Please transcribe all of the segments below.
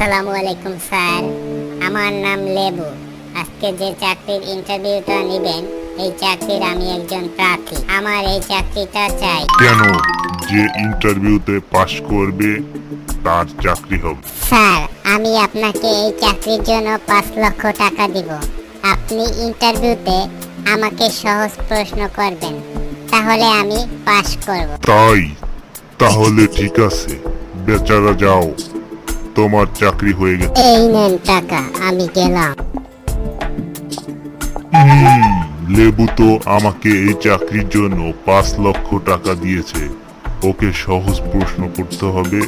আসসালামু আলাইকুম স্যার। আমার নাম লেবু। আজকে যে চাকরির ইন্টারভিউটা নেবেন এই চাকরির আমি একজন প্রার্থী। আমার এই চাকরিটা চাই। কেন যে ইন্টারভিউতে পাশ করবে তার চাকরি হবে? স্যার আমি আপনাকে এই চাকরির জন্য পাঁচ লক্ষ টাকা দিব। আপনি ইন্টারভিউতে আমাকে সহজ প্রশ্ন করবেন। তাহলে আমি পাশ করব। তাই? তাহলে ঠিক আছে। বেচারা যাও। তোমার চাকরি হয়ে গেছে। এই নেন টাকা আমি গেলাম। হুম, লেবু তো আমাকে এই চাকরির জন্য পাঁচ লক্ষ টাকা দিয়েছে। ওকে সহজ প্রশ্ন করতে হবে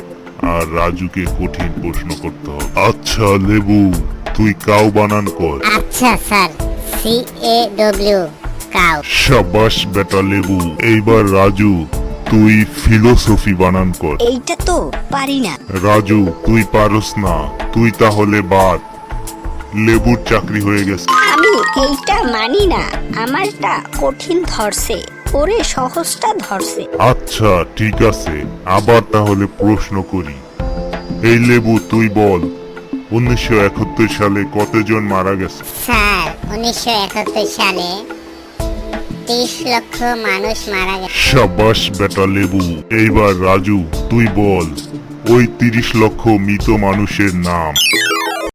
আর রাজুকে কঠিন প্রশ্ন করতে হবে। আচ্ছা লেবু তুই কাউ বানান কর। আচ্ছা sir. C A W cow. সাবাস বেটা লেবু। এইবার রাজু তুই ফিলোসফি বানান কর। এইটা তো পারি না। রাজু তুই পারস না। তুই তাহলে বাদ। লেবুর চাকরি হয়ে গেছে। আমি এইটা মানি না। আমারটা কঠিন ধরছে। ওরে সহজটা ধরছে। আচ্ছা ঠিক আছে। আবার তাহলে প্রশ্ন করি। এই লেবু তুই বল উনিশশো একাত্তর সালে কতজন মারা গেছে? স্যার উনিশশো একাত্তর সালে তিরিশ লক্ষ মানুষ মারা গেছে। সাবাস বেটা লেবু, এইবার রাজু, তুই বল, ওই তিরিশ লক্ষ মৃত মানুষের নাম।